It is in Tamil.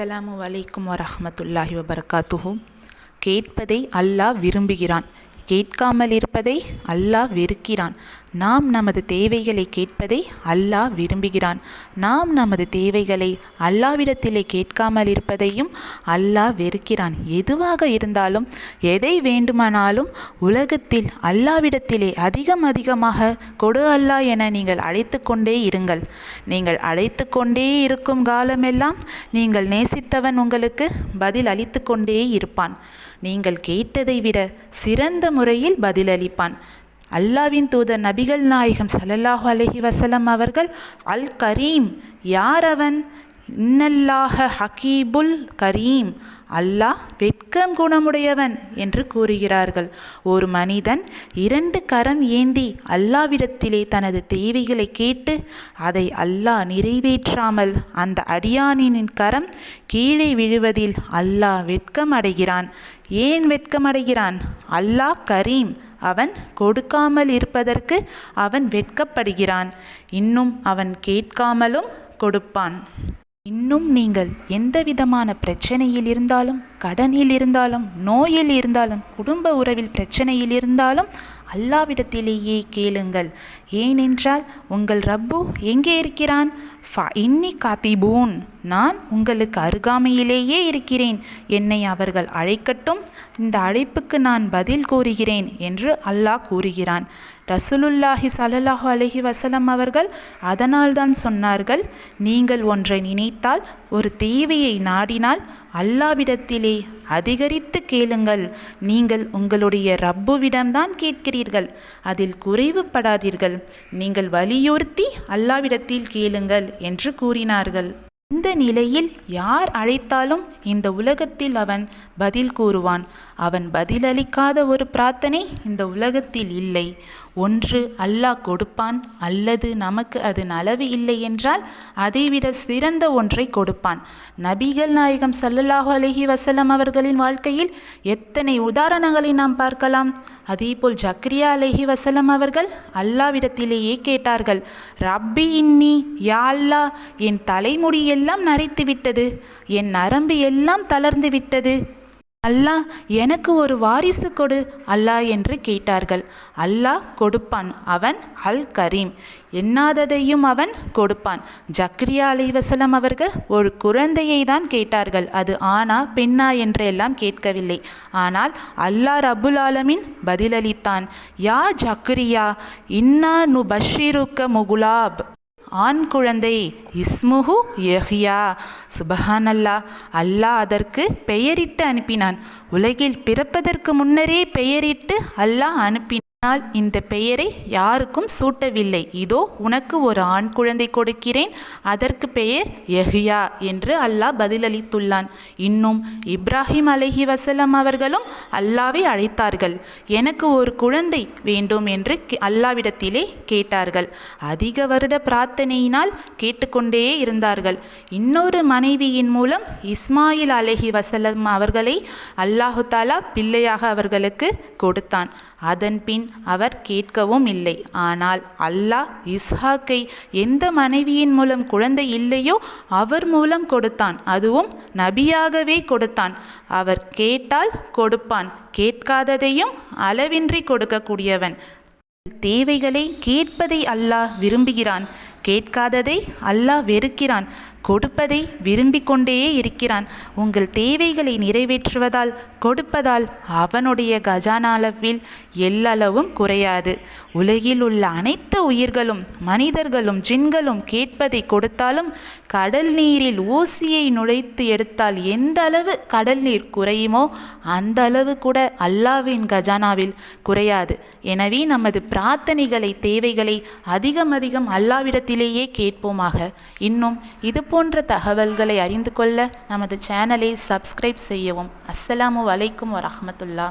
அஸ்ஸலாமு அலைக்கும் வரஹ்மத்துல்லாஹி வபர்காத்துஹூ. கேட்பதை அல்லாஹ் விரும்புகிறான். கேட்காமல் இருப்பதை அல்லாஹ் வெறுக்கிறான். நாம் நமது தேவைகளை கேட்பதை அல்லாஹ் விரும்புகிறான். நாம் நமது தேவைகளை அல்லாவிடத்திலே கேட்காமல் இருப்பதையும் அல்லாஹ் வெறுக்கிறான். எதுவாக இருந்தாலும் எதை வேண்டுமானாலும் உலகத்தில் அல்லாவிடத்திலே அதிகம் அதிகமாக கொடு அல்லா என நீங்கள் அழைத்து கொண்டே இருங்கள். நீங்கள் அழைத்து கொண்டே இருக்கும் காலமெல்லாம் நீங்கள் நேசித்தவன் உங்களுக்கு பதில் அளித்து கொண்டே இருப்பான். நீங்கள் கேட்டதை விட சிறந்த முறையில் பதிலளிப்பான் அல்லாவின் தூதர் நபிகள் நாயகம் ஸல்லல்லாஹு அலஹி வசலம் அவர்கள் அல் கரீம் யார் அவன்? இன்னல்லாஹ ஹக்கீபுல் கரீம் அல்லாஹ் வெட்கம் குணமுடையவன் என்று கூறுகிறார்கள். ஒரு மனிதன் இரண்டு கரம் ஏந்தி அல்லாவிடத்திலே தனது தேவைகளை கேட்டு அதை அல்லாஹ் நிறைவேற்றாமல் அந்த அடியானின் கரம் கீழே விழுவதில் அல்லாஹ் வெட்கம் அடைகிறான். ஏன் வெட்கம் அடைகிறான்? அல்லாஹ் கரீம் அவன் கொடுக்காமல் இருப்பதற்கு அவன் வெட்கப்படுகிறான். இன்னும் அவன் கேட்காமலும் கொடுப்பான். இன்னும் நீங்கள் எந்த விதமான பிரச்சனையில் இருந்தாலும் கடனில் இருந்தாலும் நோயில் இருந்தாலும் குடும்ப உறவில் பிரச்சனையில் இருந்தாலும் அல்லாவிடத்திலேயே கேளுங்கள். ஏனென்றால் உங்கள் ரப்பு எங்கே இருக்கிறான்? ஃப இன்னி காத்திபூன். நான் உங்களுக்கு அருகாமையிலேயே இருக்கிறேன். என்னை அவர்கள் அழைக்கட்டும். இந்த அழைப்புக்கு நான் பதில் கூறுகிறேன் என்று அல்லாஹ் கூறுகிறான். ரசூலுல்லாஹி சலல்லாஹு அலஹி வசலம் அவர்கள் அதனால்தான் சொன்னார்கள் நீங்கள் ஒன்றை நினைத்தால் ஒரு தேவையை நாடினால் அல்லாவிடத்திலே அதிகரித்து கேளுங்கள். நீங்கள் உங்களுடைய ரப்புவிடம்தான் கேட்கிறீர்கள். அதில் குறைவுபடாதீர்கள். நீங்கள் வலியுறுத்தி அல்லாவிடத்தில் கேளுங்கள் என்று கூறினார்கள். இந்த நிலையில் யார் அழைத்தாலும் இந்த உலகத்தில் அவன் பதில் கூறுவான். அவன் பதிலளிக்காத ஒரு பிரார்த்தனை இந்த உலகத்தில் இல்லை. ஒன்று அல்லாஹ் கொடுப்பான் அல்லது நமக்கு அதன் அளவு இல்லை என்றால் அதைவிட சிறந்த ஒன்றை கொடுப்பான். நபிகள் நாயகம் சல்லல்லாஹு அலஹி வசலம் அவர்களின் வாழ்க்கையில் எத்தனை உதாரணங்களை நாம் பார்க்கலாம்? அதேபோல் ஜக்ரியா அலஹி வசலம் அவர்கள் அல்லாவிடத்திலேயே கேட்டார்கள் ரப்பி இன்னி யா அல்லா என் தலைமுடியில் எல்லாம் நரைத்து விட்டது. என் நரம்பு எல்லாம் தளர்ந்து விட்டது. அல்லாஹ் எனக்கு ஒரு வாரிசு கொடு அல்லாஹ் என்று கேட்டார்கள். அல்லாஹ் கொடுப்பான் அவன் அல் கரீம் எண்ணாததையும் அவன் கொடுப்பான். ஜக்ரியா அலைவசலம் அவர்கள் ஒரு குழந்தையை தான் கேட்டார்கள். அது ஆனா பெண்ணா என்று எல்லாம் கேட்கவில்லை. ஆனால் அல்லாஹ் ரபுல் ஆலமின் பதிலளித்தான். யா ஜக்ரியா இன்னா நு பஷீருக்க முகுலாப். ஆண் குழந்தை இஸ்முஹு யஹ்யா. சுபஹானல்லா அல்லாஹ் அதற்கு பெயரிட்டு அனுப்பினான். உலகில் பிறப்பதற்கு முன்னரே பெயரிட்டு அல்லாஹ் அனுப்பினான். ஆனால் இந்த பெயரை யாருக்கும் சூட்டவில்லை. இதோ உனக்கு ஒரு ஆண் குழந்தை கொடுக்கிறேன். அதற்கு பெயர் யஹ்யா என்று அல்லாஹ் பதிலளித்துள்ளான். இன்னும் இப்ராஹிம் அலஹி வசலம் அவர்களும் அல்லாவை அழைத்தார்கள். எனக்கு ஒரு குழந்தை வேண்டும் என்று அல்லாவிடத்திலே கேட்டார்கள். அதிக வருட பிரார்த்தனையினால் கேட்டுக்கொண்டே இருந்தார்கள். இன்னொரு மனைவியின் மூலம் இஸ்மாயில் அலஹி வசலம் அவர்களை அல்லாஹு தாலா பிள்ளையாக அவர்களுக்கு கொடுத்தான். அதன் பின் அவர் கேட்கவும் இல்லை. ஆனால் அல்லாஹ் இஸ்ஹாக்கை எந்த மனைவியின் மூலம் குழந்தை இல்லையோ அவர் மூலம் கொடுத்தான். அதுவும் நபியாகவே கொடுத்தான். அவர் கேட்டால் கொடுப்பான். கேட்காததையும் அளவின்றி கொடுக்கக்கூடியவன். தேவைகளை கேட்பதை அல்லாஹ் விரும்புகிறான். கேட்காததை அல்லாஹ் வெறுக்கிறான். கொடுப்பதை விரும்பிக் கொண்டே இருக்கிறான். உங்கள் தேவைகளை நிறைவேற்றுவதால் கொடுப்பதால் அவனுடைய கஜானாலவில் எல்லளவும் குறையாது. உலகில் உள்ள அனைத்து உயிர்களும் மனிதர்களும் ஜின்களும் கேட்பதை கொடுத்தாலும் கடல் நீரில் ஊசியை நுழைத்து எடுத்தால் எந்த அளவு கடல் நீர் குறையுமோ அந்த அளவு கூட அல்லாவின் கஜானாவில் குறையாது. எனவே நமது பிரார்த்தனைகளை தேவைகளை அதிகம் அதிகம் அல்லாவிடத்திலேயே கேட்போமாக. இன்னும் இது போன்ற தகவல்களை அறிந்து கொள்ள நமது சேனலை சப்ஸ்கிரைப் செய்யவும். அஸ்ஸலாமு வலைக்கும் வரஹமத்துல்லா.